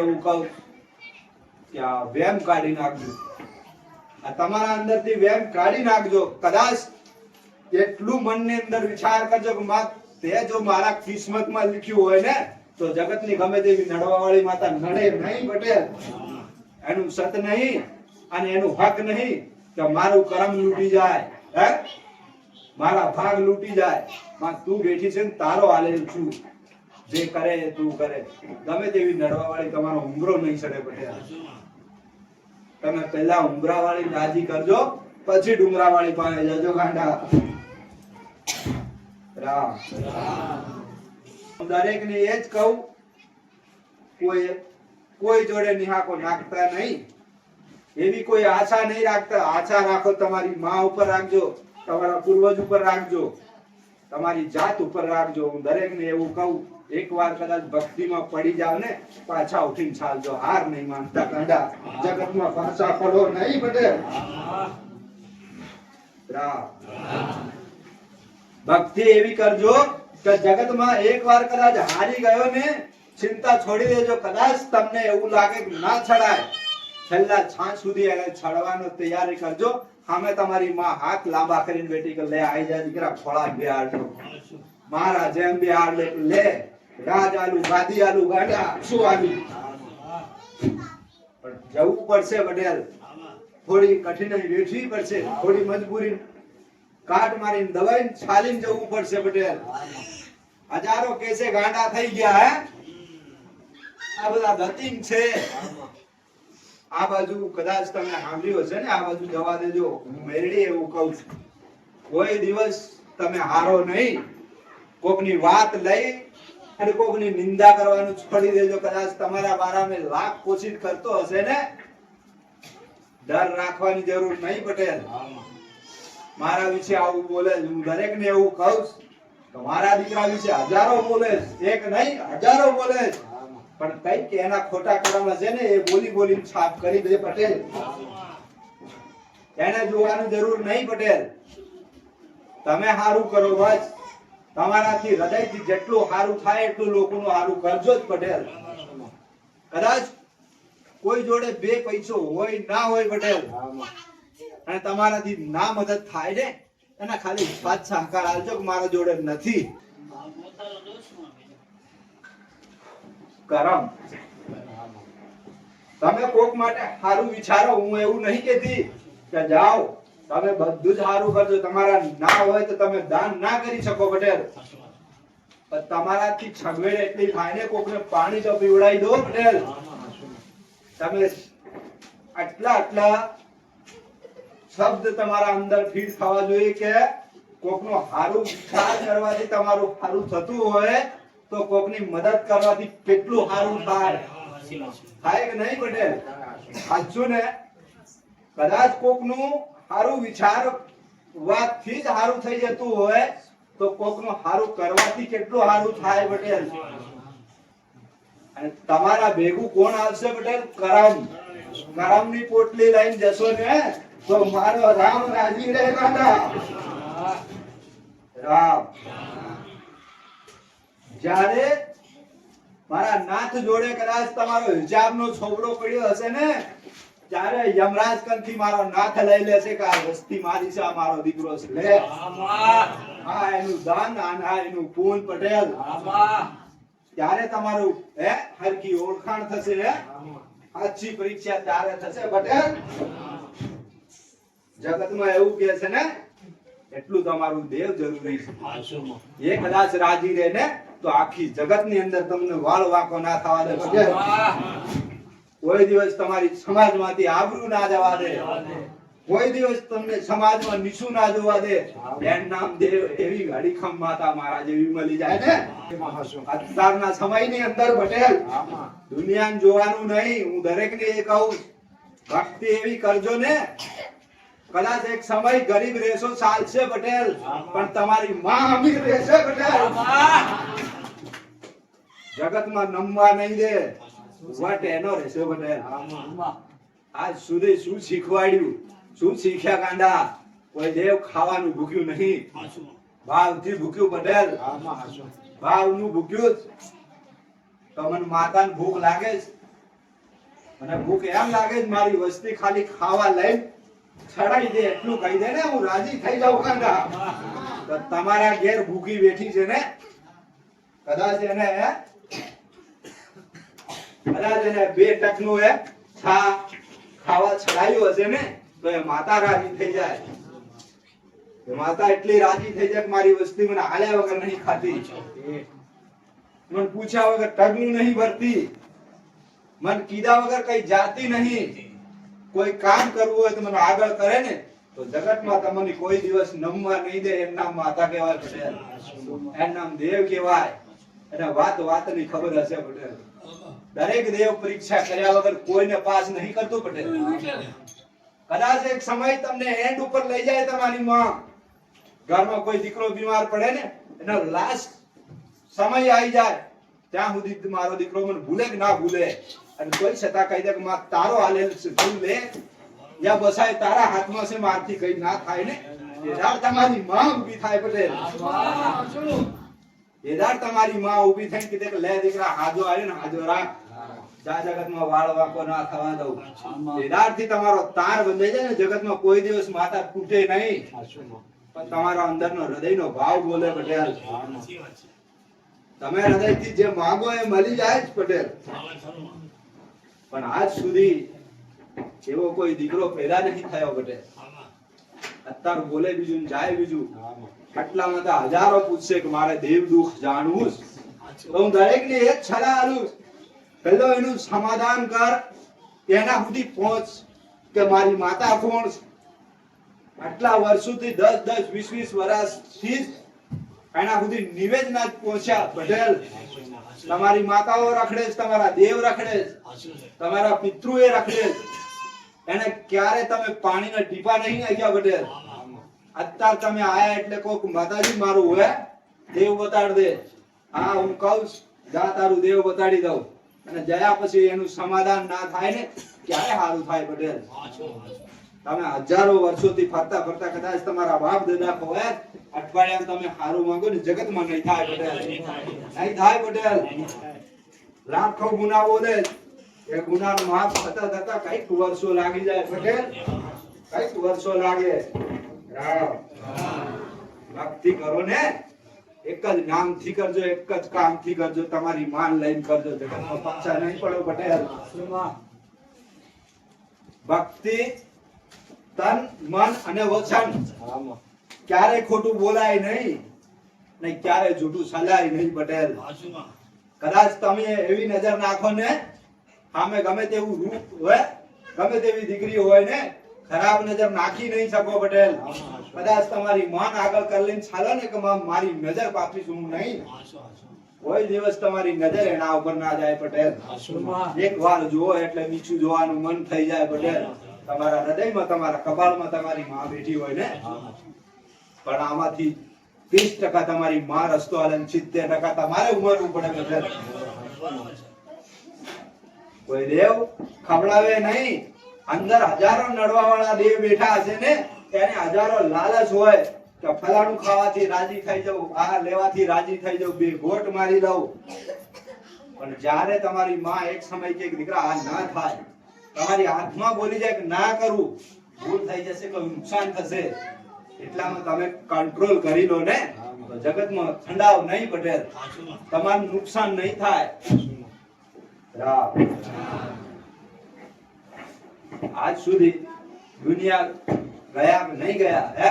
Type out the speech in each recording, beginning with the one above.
એવું કહું કે આ વેમ કાઢી નાખજો. આ તમારા અંદરથી વેમ કાઢી નાખજો. કદાચ એટલું મનની અંદર વિચાર કરજો કે માં, તે જો મારા કિસ્મતમાં લખ્યું હોય ને, તો જગતની ગમે તેવી નડવાવાળી માતા નડે નહીં પટેલ એનું સત નહીં અને એનું હક નહીં કે મારું કરમ લૂટી જાય. હે? મારા ભાગ લૂટી જાય. માં, તું બેઠી છે ને, તારો હાલેલ છું. જે કરે, તું કરે. ગમે તેવી નડવા વાળી તમારો ઉમરો નહીં ચડે પટેલ. તમે પહેલા ઉમરા વાળી રાજી કરજો, પછી ડુંગરા વાળી પાસે જજો ગાંડા. રામ. દરેક ને એ જ કહું, કોઈ કોઈ જોડે નિહાકો નાખતા નહીં. એવી કોઈ આશા નહીં રાખતા. આશા રાખો તમારી માં ઉપર રાખજો, તમારા પૂર્વજ ઉપર રાખજો, તમારી જાત ઉપર રાખજો. હું દરેક ને એવું કહું. એકવાર કદાચ ભક્તિમાં પડી જાવ ને, પાછા ઉઠીને ચાલજો. હાર નહીં માનતા ગાંડા જગતમાં પાછા પડો નહીં બધે. ભક્તિ એવી કરજો કે જગતમાં એકવાર કદાચ હારી ગયો ને, ચિંતા છોડી દેજો. કદાચ તમને એવું લાગે કે ના છડાય. છેલ્લા છાંચ સુધી એને છડવાનો તૈયારી કરજો. સામે તમારી માં હાથ લાંબા કરીને બેટી કે, લે, આઈ જાય દીકરા, ફળા બિહારજો. મારા જેમ બિહાર લે રાજ આલુ ગાદી આલુ ગાડા, શું આવી? પણ જવું પડશે પટેલ થોડી કઠિનાઈ વેઠવી પડશે, થોડી મજબૂરી. કાટ મારીને દવાઈને છાલીને જવું પડશે પટેલ હજારો કેસે ગાંડા થઈ ગયા, હે? આ બધા ગતિંગ છે. આ બાજુ કદાચ તમે સાંભળ્યું હશે ને, આ બાજુ જવા દેજો. હું મેરડી એવું કહું છું. કોઈ દિવસ તમે હારો નહીં. કોકની વાત લઈ અને કોકની નિંદા કરવાનું છોડી દેજો. કદાચ તમારા બારામાં લાખ કોશિશ કરતો હશે ને, ડર રાખવાની જરૂર નહીં પટેલ. મારા વિશે આવું બોલે હું દરેક ને એવું કહું કે મારા દીકરા વિશે હજારો બોલે એક નહીં, હજારો બોલે પણ પણ કંઈક એના ખોટા કર્મ છે ને, એ બોલી બોલી છાપ કરી દે પટેલ. એને જોવાનું જરૂર નહીં પટેલ. તમે સારું કરો બસ. તમારાથી હૃદયથી જેટલું સારું થાય એટલું લોકોનું સારું કરજો જ પટેલ. કદાચ કોઈ જોડે બે પૈસો હોય, ના હોય પટેલ, અને તમારાથી ના મદદ થાય ને, એના ખાલી સાથ સહકાર આલજો કે મારા જોડે નથી. કરમ. તમે કોક માટે સારું વિચારો, હું એવું નહીં કહેતી કે જાઓ. તમે બધું જ સારું કરજો. તમારા ના હોય તો તમે દાન ના કરી શકો પટેલ પણ તમારાથી છગવેડ એટલી થાય ને, કોકને પાણી તો પીવડાવી દો પટેલ તમે આટલા આટલા શબ્દ તમારા અંદર ફીટ થવા જોઈએ કે કોકનો હારું વિચાર કરવાથી તમારું હારું થતું હોય તો કોકની મદદ કરવાથી કેટલું હારું થાય. થાય કે નહીં પટેલ સાચું ને? કદાચ કોકનું હારું વિચાર, વાતથી જ હારું થઈ જતું હોય, તો કોકનું હારું કરવાથી કેટલું હારું થાય પટેલ અને તમારા ભેગું કોણ આવશે પટેલ કરમ. કરમની પોટલી લઈને જશો ને, તો મારો રામ રાજી રહે કાકા રામ. જ્યારે મારા નાથ જોડે કદાચ તમારો હિજાબનો છોકરો પડ્યો હશે ને ત્યારે યમરાજ કંથી મારો નાથ લઈ લેશે કે આ વસ્તી મારી છે મારો દીકરો છે. લે. હા એનું દાન અને આ એનું પૂન પટેલ. ત્યારે તમારું હે હરકી ઓળખાણ થશે હે? સાચી પરીક્ષા ત્યારે થશે પટેલ. જગતમાં એવું કે છે ને એટલું તમારું દેવ જરૂરી છે. એ કદાચ રાજી રહે ને તો આખી જગતની અંદર તમને વાળ વાકો ના થવા દે પટેલ. કોઈ દિવસ તમારી સમાજમાંથી આબરૂ ના જવા દે. કોઈ દિવસ તમને સમાજમાં નીચું ના જોવા દે. એન નામ દેવ એવી હડીખમ માતા મારા જેવી મળી જાય ને. અત્યારના સમયની અંદર પટેલ દુનિયાને જોવાનું નહીં હું દરેકને એ કહું ભક્તિ એવી કરજો ને. કદાચ એક સમય ગરીબ રહેશો ચાલશે પટેલ પણ તમારી માં અમીર રહેશે પટેલ. જગતમાં નમવા નહીં દે. વટ એનો રહેશે પટેલ આજ સુધી શું શીખવાડ્યું? શું શીખ્યા કાંડા? કોઈ દેવ ખાવાનું ભૂખ્યું નહીં. ભાવથી ભૂખ્યું પટેલ ભાવનું ભૂખ્યું જ. તમને માતાને ભૂખ લાગે છે મને ભૂખ એમ લાગે છે મારી વસ્તી ખાલી ખાવા લઈ છડાઈ દે, એટલું કહી દે ને, હું રાજી થઈ જાઉં કાંડા. તો તમારા ઘેર ભૂખી બેઠી છે ને? કદાચ એને હે? બે વગર કઈ જાતી નહીં. કોઈ કામ કરવું હોય તો મને આગળ કરે ને, તો જગતમાં તમને કોઈ દિવસ નમવા નહીં દે એમ નામ માતા કહેવાય પટેલ. એમ નામ દેવ કહેવાય. અને વાત વાતની ખબર હશે પટેલ. દરેક દેવ પરીક્ષા કર્યા વગર કોઈને પાસ નહીં કરતો પટેલ કદાચ એક સમય તમને એન્ડ ઉપર લઈ જાય તમારી માં ઘરમાં કોઈ દીકરો બીમાર પડે ને એનો લાસ્ટ સમય આવી જાય ત્યાં સુધી મારો દીકરો મને ભૂલે કે ના ભૂલે અને કોઈ છતાં કહી દે કે માં તારો હાલેલ ભૂલ લે યા બસાય તારા હાથમાં છે મારથી કઈ ના થાય ને તમારી માં ઊભી થાય પટેલ એદાર તમારી માં ઊભી થઈને કીધે લે દીકરા, હાજો આવે ને, હાજો રાખ. જા જગતમાં વાળ વાકો ના થવા દઉં. એદારથી તમારો તાર બંધાઈ જાય ને, જગતમાં કોઈ દિવસ માતા તૂટે નહીં. પણ તમારા અંદરનો હૃદયનો ભાવ બોલે પટેલ. તમે હૃદયથી જે માંગો એ મળી જાય જ પટેલ. પણ આજ સુધી એવો કોઈ દીકરો પેદા નથી થયો પટેલ. અત્યારે બોલે બીજું જાય બીજું. આટલામાં તો હજારો પૂછશે કે મારે દેવ દુઃખ જાણવું તો હું દરેક ને એક સલાહ આલું પેલો એનું સમાધાન કર. એના સુધી પહોંચ કે મારી માતા કોણ આટલા વર્ષોથી દસ દસ વીસ વીસ વર્ષથી જ એના સુધી નિવેદના જ પહોંચ્યા પટેલ તમારી માતાઓ રખડે તમારા દેવ રખડે તમારા પિતૃએ રખડે. એને ક્યારે તમે પાણીના ટીપા નહીં નાખ્યા પટેલ? અત્યાર તમે આયા એટલે કોક માતાજી મારું હોય, દેવ બતાડ દે. હા, હું કહું જા તારું દેવ બતાડી દઉં. અને જયા પછી એનું સમાધાન ના થાય ને, ક્યારે સારું થાય પટેલ? તમે હજારો વર્ષોથી ફરતા ફરતા કદાચ તમારા બાપ દાદા હોય અઠવાડિયા તમે સારું માંગો ને જગતમાં નહીં થાય પટેલ. નહીં થાય. પટેલ. લાખો ગુના બોલે એ તમારી માન લઈને કરજો. જગતમાં નહીં પડો પટેલ. ભક્તિ, તન, મન અને વચન. ક્યારે ખોટું બોલાય નહીં. ને ક્યારે જૂઠું સલાય નહીં, પટેલ. કદાચ તમે એવી નજર નાખો ને સામે ગમે તેવું રૂપ હોય, ગમે તેવી દીકરી હોય ને, ખરાબ નજર નાખી નહીં શકો પટેલ. કદાચ તમારી મન આગળ કરી લઈને ને કે મારી નજર પાછી હું નહીં? કોઈ દિવસ તમારી નજર એના ઉપર ના જાય પટેલ. એક વાર જુઓ એટલે નીચું જોવાનું મન થઈ જાય પટેલ. તમારા હૃદયમાં, તમારા કપાળમાં તમારી માં બેઠી હોય ને? પણ આમાંથી ત્રીસ ટકા તમારી માં રસ્તો હાલે સિત્તેર ટકા તમારે ઉમરવું પડે પટેલ. કોઈ દેવ ખવડાવે નહીં. અંદર હજારો નડવા વાળા દેવ બેઠા હશે ને તેને હજારો લાલચ હોય કે ફલાણું ખાવાથી રાજી થઈ જવું આ લેવાથી રાજી થઈ જવું બે ગોટ મારી દઉં. પણ જ્યારે તમારી માં એક સમય કે દીકરા આ ના થાય. તમારી હાથમાં બોલી જાય કે ના કરું. ભૂલ થઈ જશે કે નુકસાન થશે. એટલામાં તમે કંટ્રોલ કરી લો ને. જગતમાં ઠંડાવ નહીં પટેલ તમારું નુકસાન નહીં થાય. આજ સુધી દુનિયા ગયા નહીં ગયા, હે?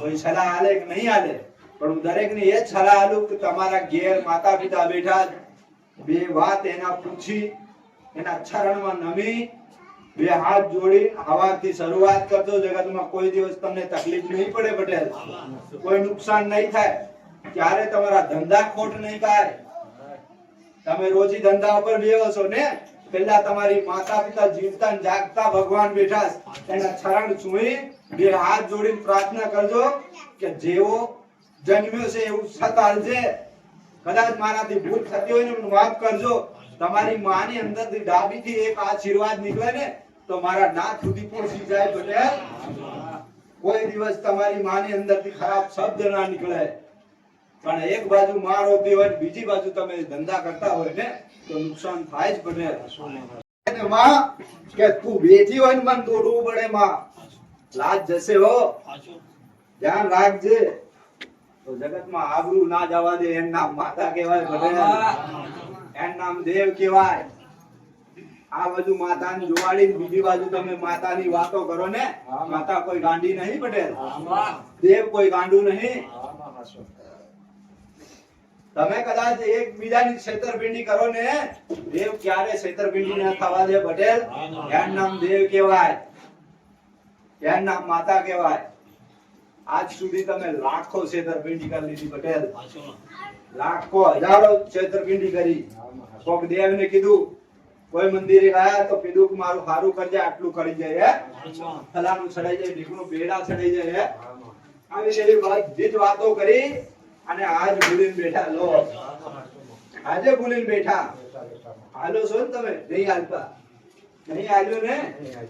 કોઈ સલાહ આલે કે નહીં આલે? પણ હું દરેકને એ સલાહ આલું કે તમારા ઘેર માતા પિતા બેઠા બે વાત એના પૂછી, એના ચરણમાં નમી, બે હાથ જોડી હવાથી શરૂઆત કરજો. જગતમાં કોઈ દિવસ તમને તકલીફ નહીં પડે પટેલ. કોઈ નુકસાન નહીં થાય. ક્યારે તમારા ધંધા ખોટ નહીં થાય? તમે રોજી ધંધા ઉપર બેહો છો ને પેલા તમારી માતા પિતા જીવતા જાગતા ભગવાન બેઠા એના ચરણ છૂઈ બે હાથ જોડીને પ્રાર્થના કરજો કે જેવો જન્મ્યો છે એવું સતાળજે કદાચ મારાથી ભૂલ થતી હોય ને માફ કરજો. તમારી માની અંદરથી ડાબીથી એક આશીર્વાદ નીકળે ને, તો મારા નાથ સુધી પહોંચી જાય પટેલ. કોઈ દિવસ તમારી માની અંદરથી ખરાબ શબ્દ ના નીકળે. પણ એક બાજુ માર હોતી હોય બીજી બાજુ તમે ધંધા કરતા હોય ને તો નુકસાન થાય જ પડે માં કે તું બેઠી હોય ને મને દોડવું પડે માં. લાજ જશે હો. ધ્યાન રાખજે. તો જગતમાં આબરૂ ના જવા દે એનું નામ માતા કહેવાય પટેલ એનું નામ દેવ કહેવાય. આ બાજુ માતાની જોવાડી ને બીજી બાજુ તમે માતાની વાતો કરો ને માતા કોઈ ગાંડી નહીં પટેલ દેવ કોઈ ગાંડું નહીં. તમે કદાચ એકબીજાની છેતરપિંડી કરો ને દેવ ક્યારે છેતરપિંડી ન થવા દે પટેલ? એનું નામ દેવ કહેવાય. એનું નામ માતા કહેવાય. આજ સુધી તમે લાખો છેતરપિંડી કરી લીધી પટેલ. લાખો હજારો છેતરપિંડી કરી. કોક દેવને કીધું કોઈ મંદિરે ગયા તો કીધું કે મારું સારું કરજે આટલું કરી જાય હે. ફલાણું ચડાઈ જાય ઢીકનું પેડા ચડાઈ જાય હે. આવી બધી જ વાતો કરી. અને આજ ભૂલીને બેઠા, લો. આજે ભૂલીને બેઠા. હાલો છો ને તમે. નહીં હાલતા. નહીં હાલ્યો ને?